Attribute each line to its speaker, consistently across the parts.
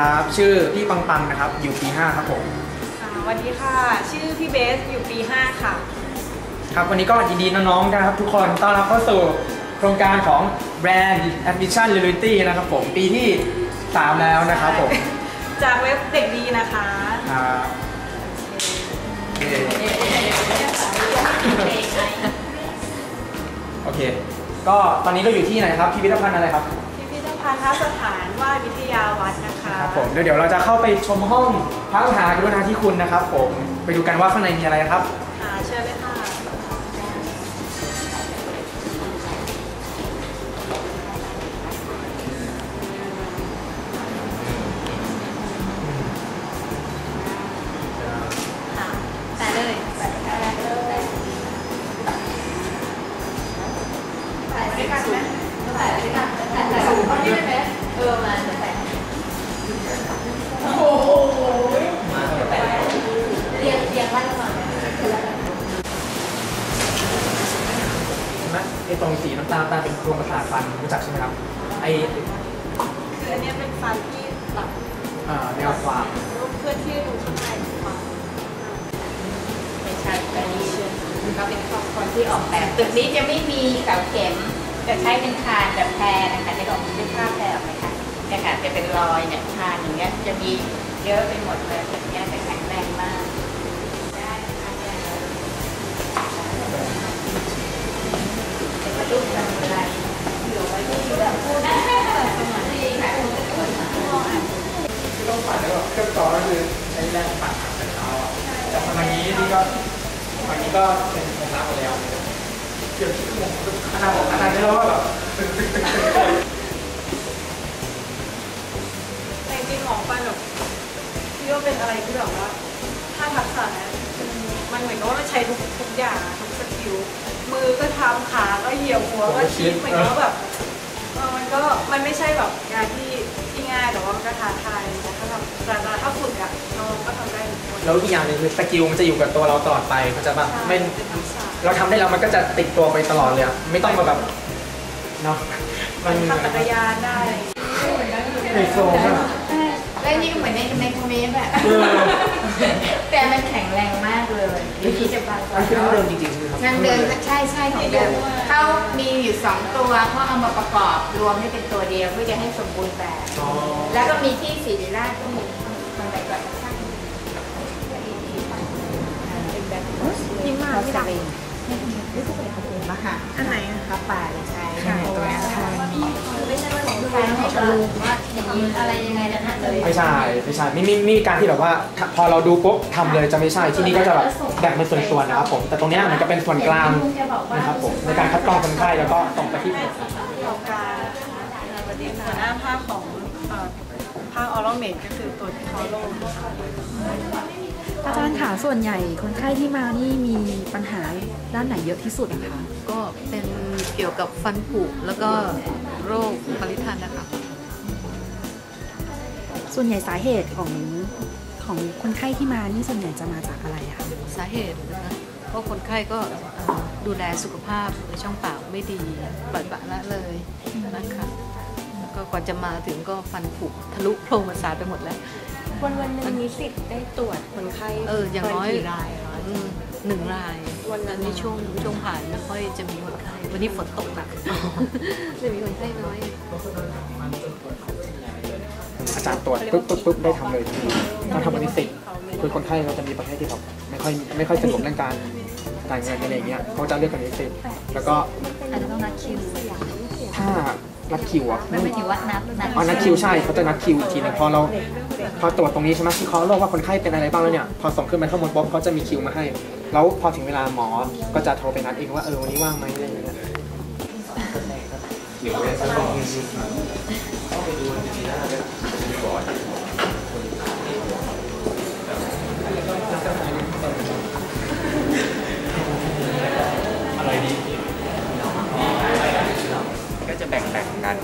Speaker 1: สวัสดีครับ ชื่อพี่ปังปังนะครับ อยู่ปี 5 ครับผม
Speaker 2: ค่ะสวัสดีค่ะ ชื่อพี่เบสอยู่ปี 5 ค่ะ
Speaker 1: ครับวันนี้ก็ยินดีน้องๆนะครับ ทุกคนต้อนรับเข้าสู่โครงการของ Brand Admission Reality นะครับผม ปีที่ 3 แล้วนะครับผม
Speaker 2: จากเว็บเด็กดีนะคะ
Speaker 1: ครับโอเค ก็ตอนนี้เราอยู่ที่ไหนครับพิพิธภัณฑ์อะไรครับ
Speaker 2: พิพิธภัณฑ์สถานวาดวิทยาวัฒน์นะคะ
Speaker 1: ครับผมเดี๋ยวเดี๋ยวเราจะเข้าไปชมห้องพระมหากรุณาธิคุณนะครับ ผมไปดูกันว่าข้างในมีอะไรครับ
Speaker 3: ตรง
Speaker 1: สีน้ำตาลตาลเป็นโครงประสาทฟันรู้จักใช่ไหมครับไอ้
Speaker 2: คืออันเนี้ยเป็นฟันที่ตัด
Speaker 1: เอ่อแนวความ
Speaker 2: เพื่อที่ดูข้างในของฟัน
Speaker 3: ไม่ใช่แต่นี่ก็เป็นคนที่ออกแบบตึกนี้จะไม่มีเสาเข็มจะใช้เป็นคานแบบแพรนะคะจะออกเป็นภาพแพรออกไหมคะเนี่ยค่ะจะเป็นรอยเนี่ยคานอย่างเงี้ยจะมีเยอะไปหมดเลยแบบเนี้ยจะแข็งแรงมาก ได้นะคะเนี่ยเป็นรูปแบบอะไรเหลือไว้ที่แบบพูดได้สมัยนี้ค่ะ
Speaker 1: ที่ต้องปั่นแล้วแบบเครื่องต่อก็คือใช้แรงปั่นแต่เท้าอะแต่ทางนี้นี่ก็ทางนี้ก็เป็นโครงรับไปแล้วเกี่ยวกับขนาดขนาดนี้เราก็แบบตึกตึกตึกตึกตึก
Speaker 2: แต่จริงๆหมอฟัน แบบพี่ว่าเป็นอะไรที่แบบว่า ถ้าทักษะนะมันเหมือนกับว่ามันใช้ทุกทุกอย่างอะทุกสกิลมือก็ทำขาก็เหยียบหัวก็คิดเหมือนกับว่าแบบเออมันก็มันไม่ใช่แบบงานที่ที่ง่ายแต่ว่ามันก็ท้าทายนะถ้าแบบแต่แต่ถ้าฝึกอะเราก็ทำได้ทุกคน
Speaker 1: แล้วอีกอย่างหนึงคือสกิลมันจะอยู่กับตัวเราตลอดไปมันจะแบบไม่
Speaker 2: เป็นทักษะ
Speaker 1: เราทำได้แล้วมันก็จะติดตัวไปตลอดเลยอะไม่ต้องมาแบบเนาะมัน
Speaker 2: ขับจักรยานได้
Speaker 1: ในโซนอะ
Speaker 3: แล้วนี่ ก็เหมือนในในคอมเมนต์อะ
Speaker 1: เออ
Speaker 3: แต่มันแข็งแรงมากเลยวิธีจะบางก
Speaker 1: มั
Speaker 3: ว่าน
Speaker 1: คือน้ำเดิมจริงๆใช่ไหมครับ
Speaker 3: งานเดินใช่ใช่ของเดิมเขามีอยู่สองตัวเขาเอามาประกอบรวมให้เป็นตัวเดียวเพื่อจะให้สมบูรณ์แบบ
Speaker 1: อ๋อ
Speaker 3: แล้วก็มีที่ศิริราชก็มีคนไหนก่อนช่างเป็นแบบ
Speaker 2: ยิ้มมากไม่ดัง
Speaker 3: นี่คือเป็นคอนเทนต์มะค่ะ
Speaker 2: อันไหนอะ
Speaker 3: ข้าป่าเลยใช่ตัวนี้ค่ะ แฟนให้กับลุงว่าอย่างนี้อะไรยังไงนะเลย
Speaker 1: ไม่ใช่ไม่ใช่ไม่มีมีการที่แบบว่าถ้าพอเราดูปุ๊บทำเลยจะไม่ใช่ที่นี่ก็จะแบบแบ่งเป็นส่วนๆนะครับผมแต่ตรงเนี้ยมันก็เป็นส่วนกลางนะครับผมในการคัดกรองคนไข้แล้วก็ส่งไปที่
Speaker 2: ของการประเด็นหัวหน้าภาคของเอ่อภาคออโรเมดก็คือตัวที่เขาลงนะคะ
Speaker 4: อาจารย์ค่ะส่วนใหญ่คนไข้ที่มานี่มีปัญหาด้านไหนเยอะที่สุดอะคะ
Speaker 5: ก็เป็นเกี่ยวกับฟันผุแล้วก็ โรคปริทันนะคะ
Speaker 4: ส่วนใหญ่สาเหตุของของคนไข้ที่มานี่ส่วนใหญ่จะมาจากอะไรอะคะ
Speaker 5: สาเหตุนะคะเพราะคนไข้ก็เอ่อดูแลสุขภาพในช่องปากไม่ดีปล่อยปละละเลยนะคะแล้วก็กว่าจะมาถึงก็ฟันผุทะลุโพรงประสาทไปหมดแล้ว
Speaker 6: วันวันหนึ่งมีสิทธิ์ได้ตรวจคนไข้
Speaker 5: เอออย่างน้อย
Speaker 6: เกี่รายคะ
Speaker 5: อืม หนึ่งราย
Speaker 6: วันนั้น
Speaker 5: นี้ช่วงช่วงผ่านไม่ค่อยจะมีคนไข้วันนี้ฝนตกหนักจะมีคนไข้น้อย
Speaker 1: อาจารย์ตรวจปุ๊บปุ๊บปุ๊บได้ทำเลยทันทีต้องทำอันนี้สิคือคนไข้เราจะมีประเภทที่แบบไม่ค่อยไม่ค่อยสะดวกเรื่องการจ่ายเงินอะไรอย่างเงี้ยเขาจะเลือกกันนี้สิแล้วก็
Speaker 3: อาจจะต้องนัดคิว
Speaker 1: ถ้านัดคิวอะ
Speaker 3: ไม่ไม่ถือว่านัดนัด
Speaker 1: อ๋อนัดคิวใช่เขาจะนัดคิวอีกทีหนึงพอเรา พอตรวจตรงนี้ใช่ไหมที่เขาเล่าว่าคนไข้เป็นอะไรบ้างแล้วเนี่ยพอส่งขึ้นไปข้างบนปุ๊บเขาจะมีคิวมาให้ แล้วพอถึงเวลาหมอก็จะโทรไปนัดเองว่าเออวันนี้ว่างไหมอะไรอย่างเงี้ย
Speaker 7: ก็จะแบ่งแบ่งกัน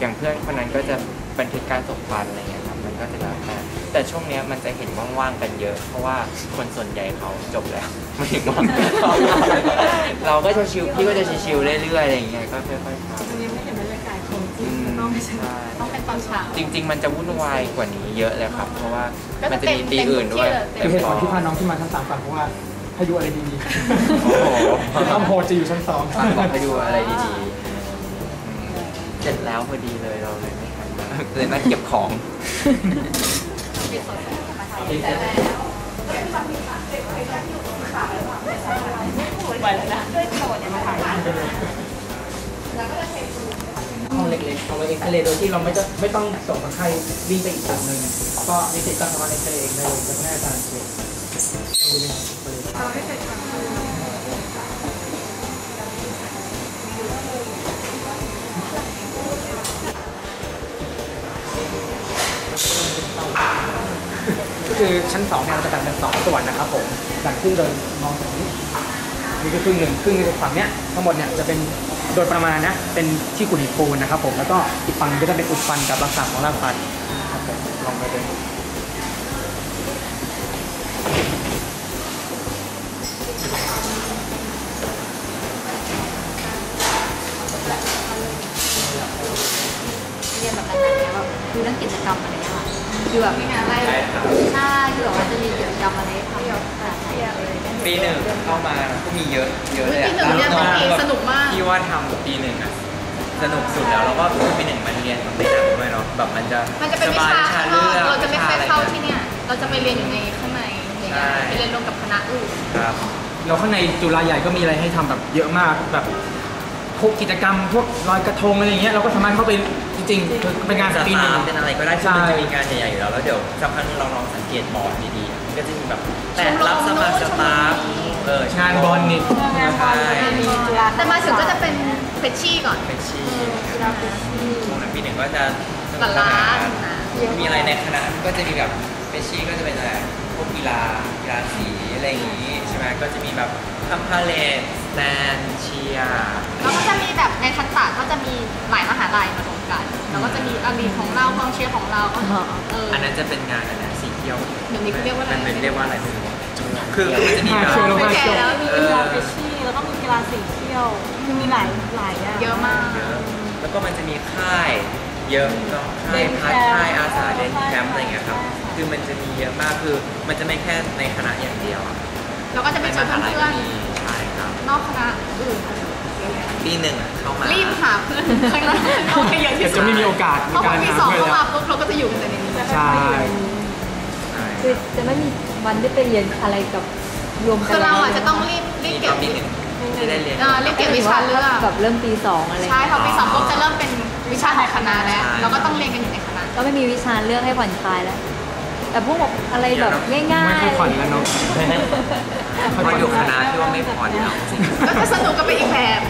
Speaker 7: อย่างเพื่อนคนนั้นก็จะบันทึกการส่งฟันอะไรเงี้ย ก็จะแล้วแต่แต่ช่วงเนี้ยมันจะเห็นว่างๆกันเยอะ เพราะว่าคนส่วนใหญ่เขาจบแล้วไม่ถึงว่าเราก็จะชิวพี่ก็จะชิวๆเรื่อยๆอะไรอย่างเงี้ยก็ค่อยๆทำ
Speaker 2: ยังไม่เห็นบรรยากาศของจริง
Speaker 7: อืม
Speaker 2: น้องไม่ใช่
Speaker 7: ใช่
Speaker 8: ต้องเป็นตอนเช้า
Speaker 7: จริง ๆ มันจะวุ่นวายกว่านี้เยอะเลยครับ เพราะว่า
Speaker 8: ก็จะ
Speaker 7: มันจะมีตีอื่นด้วย
Speaker 8: เต็ม
Speaker 1: คือเหตุ
Speaker 7: พ
Speaker 1: ผ
Speaker 7: อ
Speaker 1: ลที่พาน้องขึ้นมาชั้นสามก่อนเพราะว่าให้ดูอะไรดี
Speaker 7: โอ้โห
Speaker 1: ๆต้องโพจะอยู่ชั้นสอง
Speaker 7: ฟังบอกให้ดูอะไรดีๆอืมเสร็จแล้วพอดีเลยเราเลยไม่ทันเลยนั่งเก็บของ
Speaker 1: ห้องเล็กๆเอาไว้เอ็กซเรย์โดยที่เราไม่ต้องไม่ต้องส่งคนไข้วิ่งไปอีกจุดหนึ่งก็นิสิตก็สามารถเอ็กซเรย์เองได้เลยจะไม่อาจารย์เช็คเอาดูดิก็คื คือชั้นสองเนี่ยเราจะแบ่งเป็นสองส่วนนะครับผมแบ่งครึ่งโดยมองตรงนี้นี่ก็ครึ่งหนึ่งครึ่งหนึงฝั่งเนี้ยทั้งหมดเนี่ยจะเป็นโดยประมาณนะเป็นที่กุดหินปูนนะครับผมแล้วก็อีกฝั่งนึงก็จะเป็นอุดฟันกับรักษาของรากฟันครับผมลองไปดู
Speaker 4: เรียนแบบนั้นๆเนี่ยแบบคือเรื่องกิจกรรมอะไร ค่ะคือแบบ
Speaker 8: มีงานอะไร
Speaker 7: ได้ครับ
Speaker 4: ใช่คือแบบว่าจะมีกิจกรรมอะไรให้ทำแบบไหนอะไรอย่างเงี้ย
Speaker 7: ปีหนึ่งเข้ามาก็มีเยอะเยอะเลยอะ
Speaker 8: ปีหนึ่งเรียนเป็นปีสนุกมาก
Speaker 7: พี่ว่าทำปีหนึ่งอะสนุกสุดแล้วแล้วก็ปีหนึ่งมันเรียนมันไม่หนักด้วยเนาะแบบมันจะ
Speaker 8: มันจะเป็นวิ
Speaker 7: สบย
Speaker 8: ชาข้างนอก
Speaker 7: ลื
Speaker 8: เราจะไม่เคยเข้า
Speaker 7: วิชา
Speaker 8: ที่เนี่ยเราจะไปเรียนอยู่ในข้างในอย่างเงี้ย
Speaker 7: ใช่
Speaker 8: ไปเรียนรวมกับคณะอื่น
Speaker 7: ครับ
Speaker 1: แล้วข้างในจุฬาใหญ่ก็มีอะไรให้ทำแบบเยอะมากแบบ พวกกิจกรรมพวกลอยกระทงอะไรอย่างเงี้ยเราก็สามารถเข้าไปจริงๆคือเป็นงาน
Speaker 7: ส
Speaker 1: ปีหนึ่ง
Speaker 7: ตาฟเป็นอะไรก็ได้ที่
Speaker 1: ใช่
Speaker 7: มันจะมีงานใหญ่ๆอยู่แล้วแล้วเดี๋ยวสักพักนึงเราลองสังเกตบอร์ดดีๆมันก็จะมีแบบแต่รับสมัครสตาฟเอองา
Speaker 1: นบอลนี่
Speaker 7: ใช่
Speaker 8: แต่มาถึงก็จะเป็นเฟชชี่ก่อน
Speaker 7: เป็นชีช่วงนั้นปีหนึ่งก็จะส
Speaker 8: หลานล้านนะ
Speaker 7: มีอะไรในคณะก็จะมีแบบเป็นชีก็จะเป็นอะไรพวกกีฬากีฬาสีอะไรอย่างงี้ใช่ไหมก็จะมีแบบทำพาเลทสแต นเชียร์
Speaker 8: แล้วก็จะมีแบบในทักษะก็จะมีหลายมหาลัยมารวมกัน แล้วก็จะมีอารีของเรากองเชียร์ของเราก็เออ
Speaker 7: อันนั้นจะเป็นงานอันนั้นสีเขียว
Speaker 8: เดี๋ยวนี้เขาเรียกว่าอะไร
Speaker 7: มันเป็นเรียกว่าอะไรไม่รู้คือมันจะมีแบบ
Speaker 8: ไม่แก่แล้วมี
Speaker 7: เออ
Speaker 2: เฟชชี่แล้วก็มีกีฬาสีเที่ยวคือมีหลายหลายอย่าง
Speaker 8: เยอะมาก
Speaker 7: เยอะแล้วก็มันจะมีค่ายเยอะเนาะค่ายพัดค่ายอาสาเดนแคมป์อะไรเงี้ยครับ คือมันจะมีเยอะมากคือมันจะไม่แค่ในคณะอย่างเดียวอะ
Speaker 8: แล้วก็จะไปเจอ
Speaker 7: ในมหาลัย
Speaker 8: เพื่อน
Speaker 7: ก็มีใช่ครับ
Speaker 8: ๆ นอกคณะอื่น
Speaker 7: ปีหนึ่งอะเข้ามา
Speaker 8: รีบหาเพื่อนข้างหน้าเอาให้เยอะที่
Speaker 1: เดี๋ยว
Speaker 8: สุ
Speaker 1: จะ
Speaker 8: ด
Speaker 1: ไม่มีโอกาส
Speaker 8: เพ
Speaker 1: ใน
Speaker 8: ราะพ
Speaker 1: กา
Speaker 8: อ
Speaker 1: ร
Speaker 8: ปี
Speaker 1: หา
Speaker 8: สอง
Speaker 1: เพื่อน
Speaker 8: เข้า
Speaker 1: แล้
Speaker 8: มาวปุ๊บเราก็จะอยู่กันแต่ในนี้
Speaker 1: ใช่
Speaker 7: ใช่
Speaker 4: คือจะไม่มีวันได้ไปเรียนอะไรกับรวมกั
Speaker 8: คื
Speaker 4: น
Speaker 8: อเราอะจะต้องรีบรี
Speaker 7: มี
Speaker 8: บเก็
Speaker 7: ต
Speaker 8: บ
Speaker 7: อนปีหนึ่งที่ได้เรียน
Speaker 8: อ่ารีบเก็บวิชาเลือก
Speaker 4: แบบเริ่มปีสองอะไร
Speaker 8: ใช่พอปีสองปุ๊บจะเริ่มเป็นวิชาในคณะแล้วเราก็ต้องเรียนกันอยู่ในคณะ
Speaker 4: ก็ไม่มีวิชาเลือกให้ผ่อนคลายแล้ว แต่พวกแบบอะไรแบบง่าย
Speaker 1: ไม่
Speaker 4: ๆ
Speaker 1: ค่อยผ่อนแล้วเนาะ
Speaker 7: พออยู่คณะที่ว่าไม่ผ่อนแล้วจริง
Speaker 8: ก็จะสนุกกันไปอีกแบบ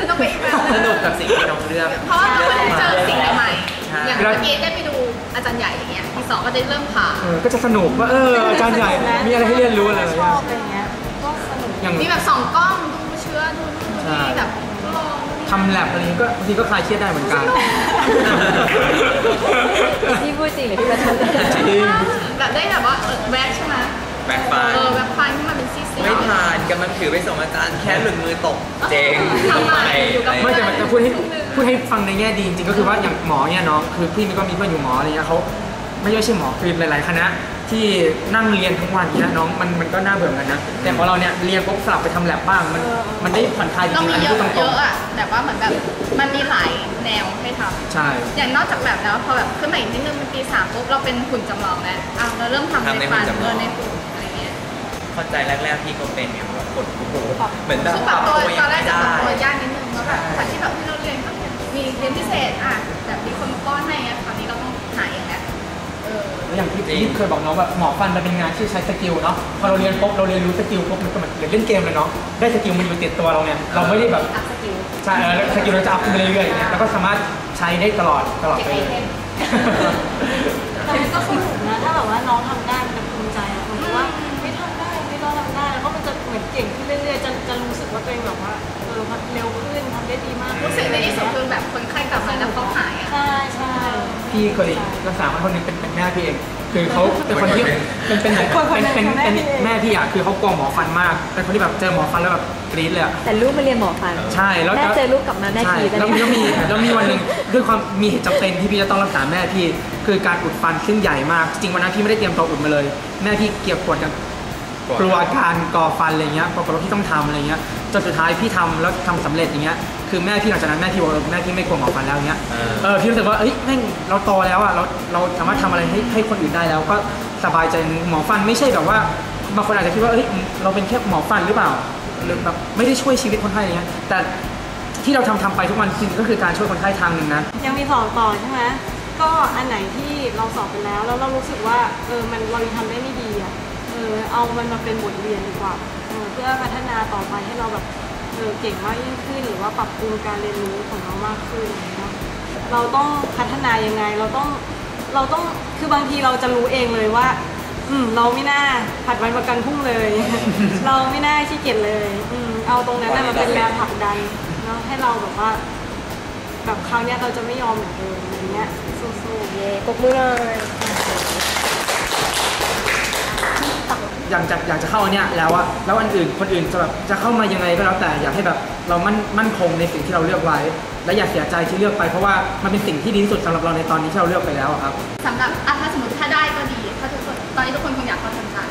Speaker 8: สนุกไปอีกแบบ
Speaker 7: สนุกกับสิ่งที่น้องเลือก
Speaker 8: เพราะว่าเราได้เจอสิ่งใหม่
Speaker 7: ใช่
Speaker 8: ๆอย่างเมื่อกี้ได้ไปดูอาจารย์ใหญ่อย่างเงี้ยปีสองก็ได้เริ่มผ่า
Speaker 1: เออก็จะสนุกว่าเอออาจารย์ใหญ่มีอะไรให้เรียนรู้เลย
Speaker 2: ชอบอะไรเงี้ยก็สนุก
Speaker 1: อย่าง
Speaker 8: มีแบบสองกล้องดูเชื้อดูนู่นดูนี่แบบทดลองนู่นนี่
Speaker 1: ทำแลบอะไรนี้ก็บางทีก็คลายเครียดได้เหมือนกัน
Speaker 4: พี่พูดจริงหรือพี่ประชด
Speaker 1: จริง
Speaker 8: แบบได้แบบว่าเออแว็กใช่ไหม
Speaker 7: แบ็คไฟ
Speaker 8: เออแว็กไฟที่มันเป็นซี่ๆ
Speaker 7: ไม่ทานกำลังถือไปส่งอาจารย์แค่หลุดมือตกเจ๊ง
Speaker 8: ทำไมอยู่กับ
Speaker 1: ไม่แต่แต่พูดให้พูดให้ฟังในแง่ดีจริงๆก็คือว่าอย่างหมอเนี่ยเนาะคือพี่ก็มีเพื่อนอยู่หมออะไรเงี้ยเขาไม่ใช่หมอคือหลายๆคณะ ที่นั่งเรียนทั้งวันเนี่ยน้องมันมันก็น่าเบื่อเหมือนกันนะแต่ของเราเนี่ยเรียนปุ๊บสลับไปทำแลบบ้างมันมันได้ผ่อนคลายจ
Speaker 8: เรา
Speaker 1: ริงๆ
Speaker 8: มี
Speaker 1: อัน
Speaker 8: เย
Speaker 1: นี้
Speaker 8: อะ
Speaker 1: พูดต
Speaker 8: เย
Speaker 1: รง
Speaker 8: อะอะแบบว่าเหมือนแบบมันมีหลายแนวให้ท
Speaker 1: ๆใช่ำ
Speaker 8: อย่างนอกจากแบบแล้วพอแบบขึ้นมาอีกนิดนึงเป็นปีสามปุ๊บเราเป็นหุ่นจำลองแล้วอะเราเริ่มทำในฟันเออในหุ่นอะไรเงี้ย
Speaker 7: เข้าใจแรกๆพี่ก็เป็นเนี่ยแบบกดโอ้โหเหมือนแบบ
Speaker 8: คือปรับตัว
Speaker 7: ยั
Speaker 8: ตอนแรกจะปรับ
Speaker 7: ไม่
Speaker 8: ตัว
Speaker 7: ได้
Speaker 8: ยากนิดนึงแล้วแบบจากที่แบบที่เราเรียนก็มีเรียนพิเศษอะแบบมีคนมาป้อนให้อะคราวนี้เราต้องหาอย่างเงี้ยเออ
Speaker 1: แล้วอย่างที่พี่เคยบอกน้องแบบหมอฟันมันเป็นงานที่ใช้สกิลเนาะพอเราเรียนปุ๊บเราเรียนรู้สกิลปุ๊บมันก็เหมือนเล่นเกมเลยเนาะได้สกิลมันอยู่ติดตัวเราเนี่ยเราไม่ได้แบบ
Speaker 8: อัพสกิล
Speaker 1: ใช่เออแล้วสกิลเราจะอัพขึ้นไปเรื่อยๆอย่างเงี้ยแล้วก็สามารถใช้ได้ตลอดตลอด
Speaker 8: เก็บ
Speaker 1: ไป
Speaker 8: ไอ
Speaker 1: เลย
Speaker 8: เทม
Speaker 2: แต่มันก็สนุกนะถ้าแบบว่าน้องทำได้มันจะภูมิใจอะผมว่าไม่ทำได้ไม่ต้องทำได้แล้วก็มันจะเหมือนเก่งขึ้นเรื่อยๆจะจะรู้สึกว่าตัวเองแบบว่าเออมันเร็วขึ้นทำได้ดีมาก
Speaker 8: รู้สึกในที่สุดคือแบบคนไข้กลับมาแล้วเขาหายอะ
Speaker 2: ใช่ใช่
Speaker 1: พี่เคยรักษาคนคนหนึงเป็นเป็นแม่พี่เอง คือเขาเป็นคนที่เป็นเป็นเป็นเป็นเป็นเป็นแม่พี่อะคือเขากลัวหมอฟันมาก เป็นคนที่แบบเจอหมอฟันแล้วแบบกรี๊ดเลยอะ
Speaker 4: แต่ลูกมาเรียนหมอฟัน
Speaker 1: ใช่แล้ว
Speaker 4: แม่เจอลูกกลับมาแม่
Speaker 1: ใช่
Speaker 4: กรีด
Speaker 1: แล้วมีแล้วมีแล้วมีวันหนึ่งด้วยความมีเหตุจำเป็นที่พี่จะต้องรักษาแม่พี่ คือการอุดฟันซึ่งใหญ่มาก จริงวันนั้นพี่ไม่ได้เตรียมตัวอุดมาเลย แม่พี่เกียบปวดกันกลัวการก่อฟันอะไรเงี้ยปรากฏว่าพี่ต้องทำอะไรเงี้ยจนสุดท้ายพี่ทำแล้วทำสำเร็จอย่างเงี้ย คือแม่พี่หลังจากนั้นแม่พี่บอกเออแม่พี่ไม่กลัวหมอฟันแล้วเงี้ย
Speaker 7: เออ
Speaker 1: เออพี่รู้สึกว่าเอ้ยแม่งเราโตแล้วอะเราเราสามารถทำอะไรให้ให้คนอื่นได้แล้ว ก็สบายใจหมอฟันไม่ใช่แบบว่าบางคนอาจจะคิดว่าเอ้ยเราเป็นแค่หมอฟันหรือเปล่าหรือแบบไม่ได้ช่วยชีวิตคนไข้อะไรเงี้ยแต่ที่เราทำทำไปทุกวันจริงๆก็คือการช่วยคนไข้ทางหนึ่งนะ
Speaker 2: ยังมีสอบต่อใช่ไหมก็อันไหนที่เราสอบไปแล้ว แล้วเรารู้สึกว่าเออมันเรายังทำได้ไม่ดีอะเออเอามันมาเป็นบทเรียนดีกว่าเออเพื่อพัฒนาต่อไปให้เราแบบ เออเก่งมากยิ่งขึ้นหรือว่าปรับปรุงการเรียนรู้ของเรามากขึ้นอย่างเงี้ยเราต้องพัฒนายังไงเราต้องเราต้องคือบางทีเราจะรู้เองเลยว่า อืมเราไม่น่าผัดวันประกันพรุ่งเลย เราไม่น่าขี้เกียจเลยอืมเอาตรงนั้นน่ะมาเป็นแรงผลักดันเนาะให้เราแบบว่าแบบคราวเนี้ยเราจะไม่ยอมเหมือนเดิมอะไรเงี้ยสู้ๆ
Speaker 6: เย่ปรบมือเลย
Speaker 1: อยากจะอยากจะเข้าอันเนี้ยแล้วอะแล้วอันอื่นคนอื่นจะแบบจะเข้ามายังไงก็แล้วแต่อยากให้แบบเรามั่นมั่นคงในสิ่งที่เราเลือกไว้ และอย่าเสียใจที่เลือกไปเพราะว่ามันเป็นสิ่งที่ดีที่สุดสำหรับเราในตอนนี้ที่เราเลือกไปแล้วอะครับ
Speaker 9: สำหรับอะถ้าสมมติถ้าได้ก็ดีถ้าทุกคนตอนนี้ทุกคนคงอยากเข้าทันทัน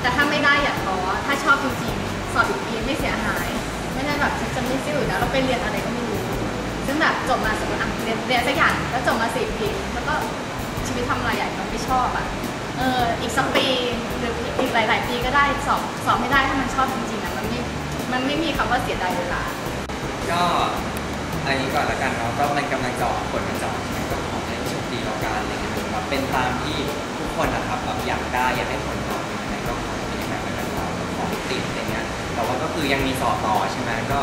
Speaker 9: แต่ถ้าไม่ได้อย่าท้อถ้าชอบจริงๆสอบอีกปีไม่เสียหาย ไม่ใช่แบบฉันจะไม่ซิ่วแล้วเราไปเรียนอะไรก็ไม่รู้ซึ่งแบบจบมาสมมติอะเรียนเรียนสักอย่างแล้วจบมาสี่ปีแล้วก็ชีวิตทำอะไรอย่างมันไม่ชอบอะเอออีกสักปีหรือ อีกหลาย ๆ ปีก็ได้สอบสอบไม่ได้ถ้ามันชอบจริงๆอะมันไม่มันไม่มีคำว่าเสียดายเวลา
Speaker 7: ก็อันนี้ก่อนละกันเนาะก็มันกำลังจะออกผลมันจะออกใช่ไหมก็ขอให้โชคดีแล้วกันอะไรเงี้ยหมือแบบเป็นตามที่ทุกคนนะครับแบบอยากได้อยากให้ผลออกเป็นยังไงก็ขอให้แบบนั้นนะครับของติดอะไรเงี้ยแต่ว่าก็คือยังมีสอบต่อใช่ไหมก็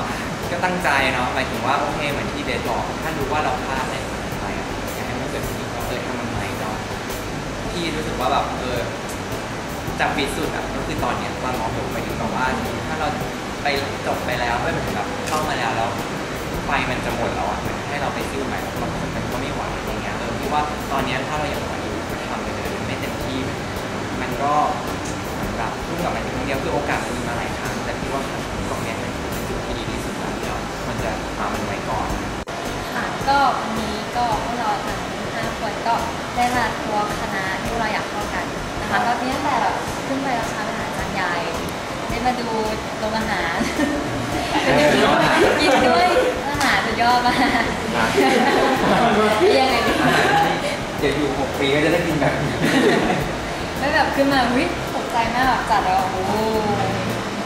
Speaker 7: ก็ตั้งใจเนาะหมายถึงว่าโอเคเหมือนที่เบสบอกถ้ารู้ว่าเราพลาดอะไรไปอะอยากให้มันเกิดขึ้นอีกก็เออทำมันใหม่เนาะที่รู้สึกว่าแบบเออ จากปีสุดอะก็คือตอนเนี้ยตอนหมอผมไปถึงแบบว่าถ้าเราไปจบไปแล้วไม่เหมือนแบบเข้ามาแล้วแล้ว มากยังไงดีเดี๋
Speaker 9: ยวอยู่
Speaker 7: หกปีก็จะได้กินแบบนี้
Speaker 9: ไม่แบบขึ้นมาวิตกใจมากแบบจัดแล้วโอ้โห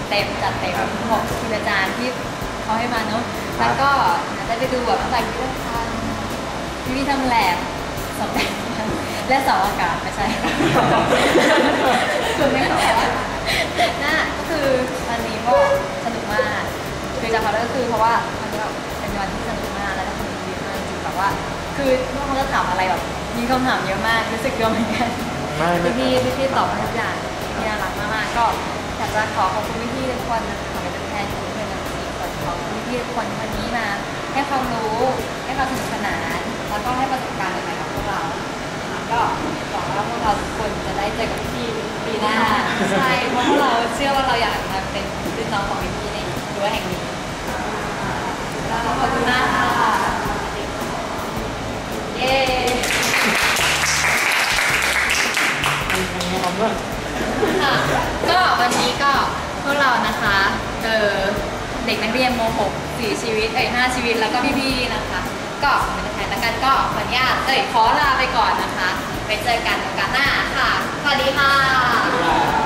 Speaker 9: เต็มจัดเต็มบอกคุณอาจารย์ที่เขาให้มาเนาะแล้วก็ได้ไปดูแบบตั้งแต่พิพิธภัณฑ์พิพิธภัณฑ์แลบสองแบบและเสาอากาศไม่ใช่คุณไม่เข้าใจน่าก็คื ว่า คือพวกเขาจะถามอะไรแบบมีคำถามเยอะมากรู้สึกเยอะเหมือนกัน
Speaker 7: ไม่ไม่
Speaker 9: พี่พี่พี่ๆตอบมาทุกอย่างที่น่ารักมากๆก็อยากจะขอขอบคุณพี่พี่ๆทุกคนนะคะขอเป็นตัวแทนของเพื่อนทั้งสี่คนขอบคุณพี่พี่ๆทุกคนวันนี้มา ให้ความรู้ให้ความสนุกสนานแล้วก็ให้ประสบการณ์ใหม่ๆกับพวกเราค่ะก็หวังว่าพวกเราทุกคนจะได้เจอกับพี่ๆปีหน้าใช่เพราะพวกเราเชื่อว่าเราอยากมาเป็นรุ่นน้องของพี่ๆในรั้วแห่งนี้แล้วขอบคุณมากค่ะเย้ ค่ะก็วันนี้ก็พวกเรานะคะเออเด็กนักเรียนม .6 สี่ชีวิตเอ้ยห้าชีวิตแล้วก็พี่ๆนะคะ ก็เป็นตัวแทนแล้วกันก็ขออนุญาตเอ้ยขอลาไปก่อนนะคะ ไปเจอกันโอกาสหน้าค่ะ สวัสดีค่ะ